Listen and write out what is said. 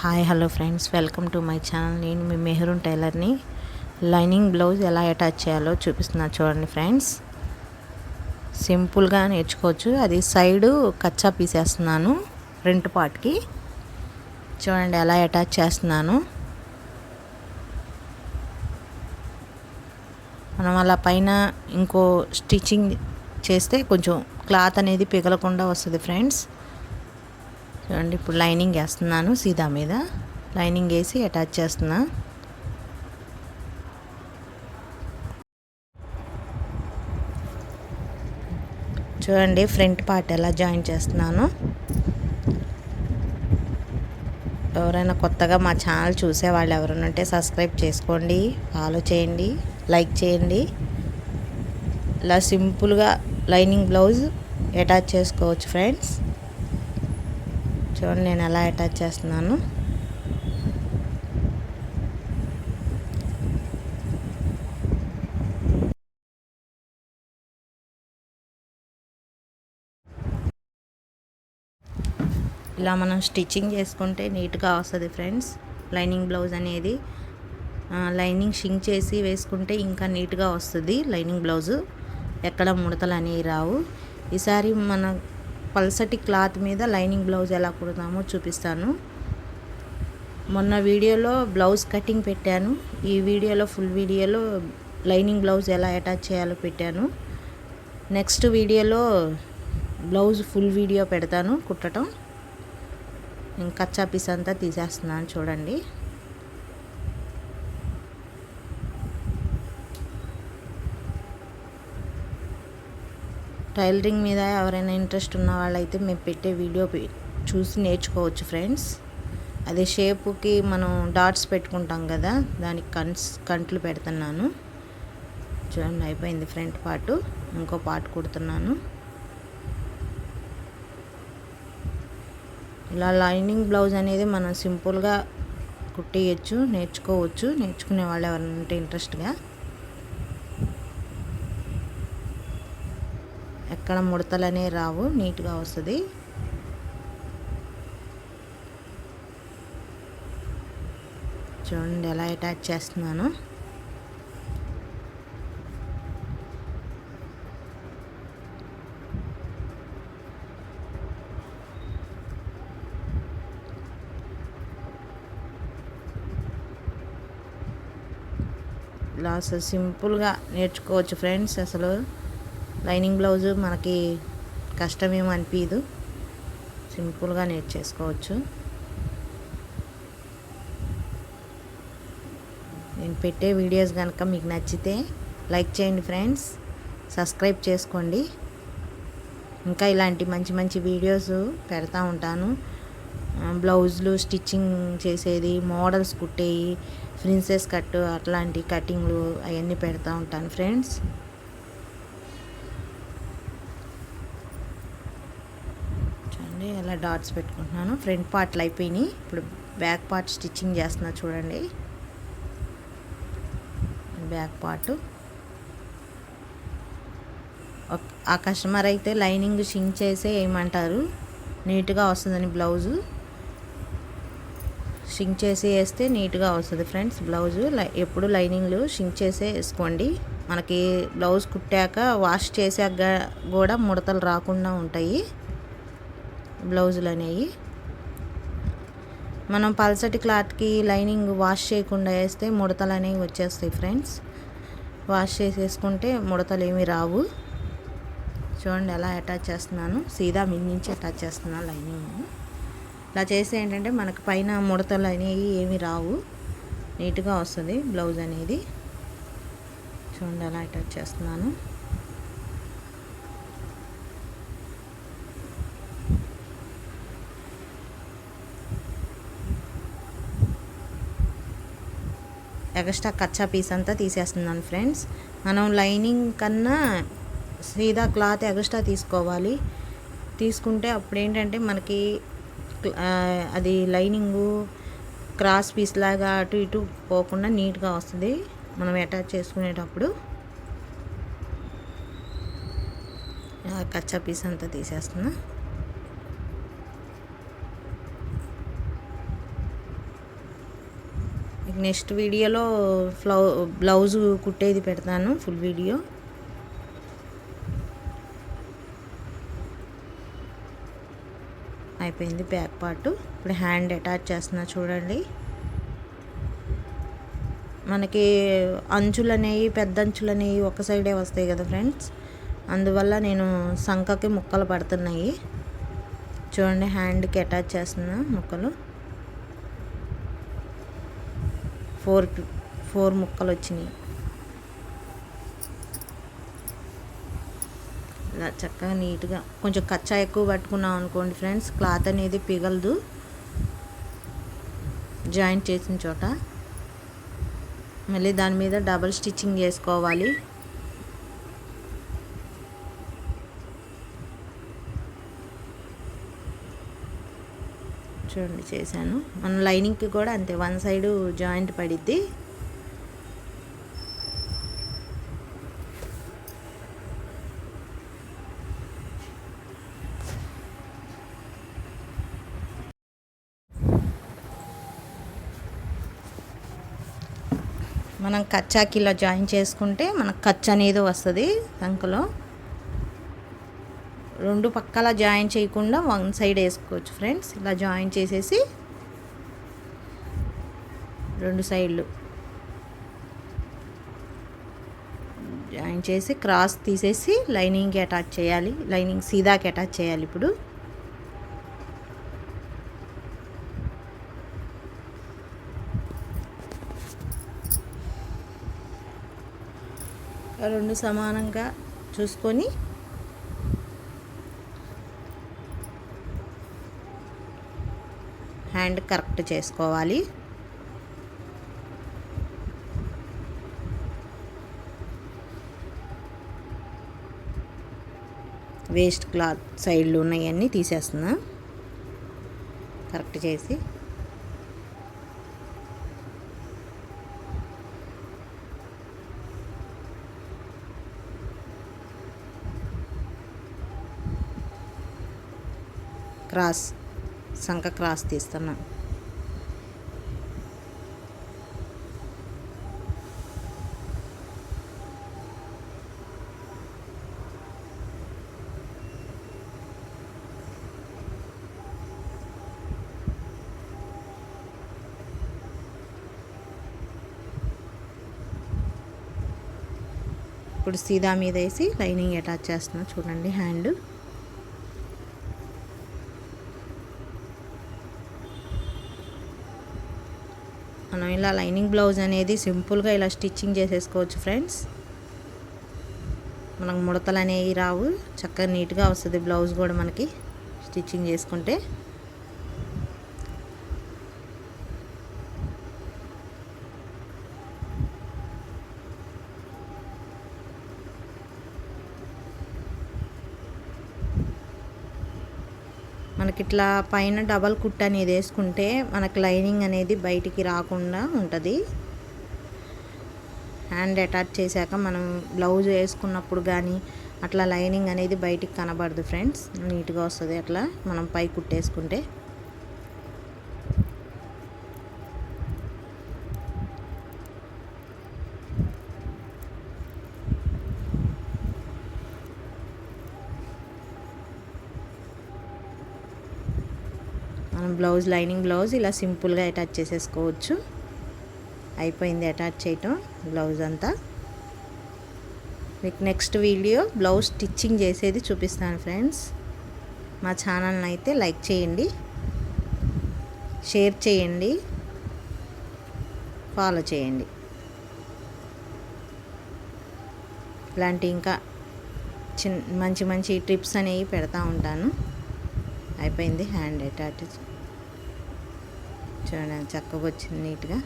Hi hello friends. Welcome to my channel. నేను మీ maroon టైలర్ని. లైనింగ్ బ్లౌజ్ ఎలా అటాచ్ చేయాలో చూపిస్తున్నా చూడండి ఫ్రెండ్స్. సింపుల్గా నేర్చుకోవచ్చు. అది సైడు కచ్చా పీసేస్తున్నాను ఫ్రంట్ పార్ట్కి. చూడండి ఎలా అటాచ్ చేస్తున్నాను. మనం అలా పైన ఇంకో స్టిచ్చింగ్ చేస్తే కొంచెం క్లాత్ అనేది పిగలకుండా వస్తుంది ఫ్రెండ్స్. చూడండి ఇప్పుడు లైనింగ్ వేస్తున్నాను సీదా మీద. లైనింగ్ వేసి అటాచ్ చేస్తున్నా. చూడండి ఫ్రంట్ పార్ట్ ఎలా జాయిన్ చేస్తున్నాను. ఎవరైనా కొత్తగా మా ఛానల్ చూసే వాళ్ళు ఎవరైనా ఉంటే సబ్స్క్రైబ్ చేసుకోండి ఫాలో చేయండి లైక్ చేయండి. ఇలా సింపుల్గా లైనింగ్ బ్లౌజ్ అటాచ్ చేసుకోవచ్చు ఫ్రెండ్స్ చూడండి నేను ఎలా అటాచ్ చేస్తున్నాను. ఇలా మనం స్టిచ్చింగ్ చేసుకుంటే నీట్గా వస్తుంది ఫ్రెండ్స్. లైనింగ్ బ్లౌజ్ అనేది లైనింగ్ షింక్ చేసి వేసుకుంటే ఇంకా నీట్గా వస్తుంది లైనింగ్ బ్లౌజు. ఎక్కడ ముడతలు అనేవి రావు. ఈసారి మన పల్సటి క్లాత్ మీద లైనింగ్ బ్లౌజ్ ఎలా కుడతామో చూపిస్తాను. మొన్న వీడియోలో బ్లౌజ్ కటింగ్ పెట్టాను. ఈ వీడియోలో ఫుల్ వీడియోలో లైనింగ్ బ్లౌజ్ ఎలా అటాచ్ చేయాలో పెట్టాను. నెక్స్ట్ వీడియోలో బ్లౌజ్ ఫుల్ వీడియో పెడతాను కుట్టడం కచ్చా పీస్ అంతా తీసేస్తున్నాను చూడండి. టైలరింగ్ మీద ఎవరైనా ఇంట్రెస్ట్ ఉన్న వాళ్ళైతే మేము పెట్టే వీడియో చూసి నేర్చుకోవచ్చు ఫ్రెండ్స్. అదే షేపుకి మనం డాట్స్ పెట్టుకుంటాం కదా దానికి కన్స్ కంట్లు పెడుతున్నాను. చూడండి అయిపోయింది ఫ్రంట్ పార్ట్. ఇంకో పార్ట్ కుడుతున్నాను. ఇలా లైనింగ్ బ్లౌజ్ అనేది మనం సింపుల్గా కుట్టేయచ్చు నేర్చుకోవచ్చు. నేర్చుకునే వాళ్ళు ఎవరంటే ఇంట్రెస్ట్గా. ఎక్కడ ముడతలనే రావు నీట్గా వస్తుంది. చూడండి ఎలా అటాచ్ చేస్తున్నాను. ఇలా అసలు సింపుల్గా నేర్చుకోవచ్చు ఫ్రెండ్స్ అసలు. లైనింగ్ బ్లౌజు మనకి కష్టమేమి అనిపించదు సింపుల్గా నేర్చేసుకోవచ్చు నేను పెట్టే వీడియోస్ కనుక మీకు నచ్చితే లైక్ చేయండి ఫ్రెండ్స్. సబ్స్క్రైబ్ చేసుకోండి. ఇంకా ఇలాంటి మంచి మంచి వీడియోస్ పెడతా ఉంటాను. బ్లౌజులు స్టిచ్చింగ్ చేసేది మోడల్స్ కుట్టేవి ప్రిన్సెస్ కట్ అట్లాంటి కటింగ్లు అవన్నీ పెడతా ఉంటాను ఫ్రెండ్స్. చూడండి ఇలా డాట్స్ పెట్టుకుంటున్నాను. ఫ్రంట్ పార్ట్లు అయిపోయినాయి. ఇప్పుడు బ్యాక్ పార్ట్ స్టిచ్చింగ్ చేస్తున్నా చూడండి. బ్యాక్ పార్ట్ ఆ కస్టమర్ అయితే లైనింగ్ షింక్ చేసే వేయమంటారు నీట్గా వస్తుందని బ్లౌజు షింక్ చేసి వేస్తే నీట్గా వస్తుంది ఫ్రెండ్స్ బ్లౌజు ఎప్పుడు లైనింగ్లు షింక్ చేసే వేసుకోండి. మనకి బ్లౌజ్ కుట్టాక వాష్ చేసాక కూడా ముడతలు రాకుండా ఉంటాయి. బ్లౌజులు అనేవి మనం పల్సటి క్లాత్కి లైనింగ్ వాష్ చేయకుండా వేస్తే ముడతలు అనేవి వచ్చేస్తాయి ఫ్రెండ్స్. వాష్ చేసేసుకుంటే ముడతలు ఏమి రావు. చూడండి ఎలా అటాచ్ చేస్తున్నాను. సీదా మించి అటాచ్ చేస్తున్నాను లైనింగ్. ఇలా చేస్తే ఏంటంటే మనకు పైన ముడతలు అనేవి ఏమి రావు. నీట్గా వస్తుంది బ్లౌజ్ అనేది చూడండి ఎలా అటాచ్ చేస్తున్నాను. ఎక్స్ట్రా కచ్చా పీస్ అంతా తీసేస్తున్నాను ఫ్రెండ్స్. మనం లైనింగ్ కన్నా సీదా క్లాత్ ఎక్స్ట్రా తీసుకోవాలి. తీసుకుంటే అప్పుడు ఏంటంటే మనకి అది లైనింగు క్రాస్ పీస్ లాగా అటు ఇటు పోకుండా నీట్గా వస్తుంది. మనం అటాచ్ చేసుకునేటప్పుడు కచ్చా పీస్ అంతా తీసేస్తున్నా. నెక్స్ట్ వీడియోలో ఫ్లౌ బ్లౌజ్ కుట్టేది పెడతాను ఫుల్ వీడియో. అయిపోయింది బ్యాక్ పార్ట్. ఇప్పుడు హ్యాండ్ అటాచ్ చేస్తున్నా చూడండి. మనకి అంచులు అనేవి పెద్ద అంచులు అనేవి ఒక సైడే వస్తాయి కదా ఫ్రెండ్స్. అందువల్ల నేను సంఖకి ముక్కలు పడుతున్నాయి. చూడండి హ్యాండ్కి అటాచ్ చేస్తున్నా ముక్కలు. ఫోర్ ఫోర్ ముక్కలు వచ్చినాయి. ఇలా చక్కగా నీట్గా కొంచెం కచ్చా ఎక్కువ పట్టుకున్నాం అనుకోండి ఫ్రెండ్స్ క్లాత్ అనేది పిగలదు. జాయింట్ చేసిన చోట. మళ్ళీ దాని మీద డబల్ స్టిచ్చింగ్ చేసుకోవాలి. చూడండి చేశాను. మన లైనింగ్కి కూడా అంతే వన్ సైడు జాయింట్ పడిద్ది. మనం కచ్చాకి ఇలా జాయిన్ చేసుకుంటే మనకు కచ్చ అనేది వస్తుంది తంకలో రెండు పక్కల జాయిన్ చేయకుండా వన్ సైడ్ వేసుకోవచ్చు ఫ్రెండ్స్. ఇలా జాయిన్ చేసేసి రెండు సైడ్లు జాయిన్ చేసి క్రాస్ తీసేసి లైనింగ్కి అటాచ్ చేయాలి. లైనింగ్ సీదాకి అటాచ్ చేయాలి ఇప్పుడు. రెండు సమానంగా చూసుకొని హ్యాండ్ కరెక్ట్ చేసుకోవాలి. వేస్ట్ క్లాత్ సైడ్లు ఉన్నాయన్నీ తీసేస్తున్నా. కరెక్ట్ చేసి. క్రాస్ సంఖ క్రాస్ తీస్తున్నాను ఇప్పుడు సీదా మీద వేసి లైనింగ్ అటాచ్ చేస్తున్నా. చూడండి హ్యాండ్. మనం ఇలా లైనింగ్ బ్లౌజ్ అనేది సింపుల్గా ఇలా స్టిచ్చింగ్ చేసేసుకోవచ్చు ఫ్రెండ్స్. మనకు ముడతలు అనేవి రావు. చక్కగా నీట్గా వస్తుంది బ్లౌజ్ కూడా మనకి స్టిచ్చింగ్ చేసుకుంటే. మనకి ఇట్లా పైన డబల్ కుట్ అనేది వేసుకుంటే మనకి లైనింగ్ అనేది బయటికి రాకుండా ఉంటుంది. హ్యాండ్ అటాచ్ చేశాక మనం బ్లౌజ్ వేసుకున్నప్పుడు కానీ అట్లా లైనింగ్ అనేది బయటికి కనబడదు ఫ్రెండ్స్. నీట్గా వస్తుంది అట్లా మనం పై కుట్టేసుకుంటే. బ్లౌజ్ లైనింగ్ బ్లౌజ్ ఇలా సింపుల్గా అటాచ్ చేసేసుకోవచ్చు. అయిపోయింది అటాచ్ చేయటం బ్లౌజ్ అంతా. మీకు నెక్స్ట్ వీడియో బ్లౌజ్ స్టిచ్చింగ్ చేసేది చూపిస్తాను ఫ్రెండ్స్. మా ఛానల్ని అయితే లైక్ చేయండి షేర్ చేయండి ఫాలో చేయండి. ఇలాంటి ఇంకా చిన్న మంచి మంచి ట్రిప్స్ అనేవి పెడతా ఉంటాను. అయిపోయింది హ్యాండ్ అటాచ్. చూడండి చక్కగా వచ్చింది నీట్గా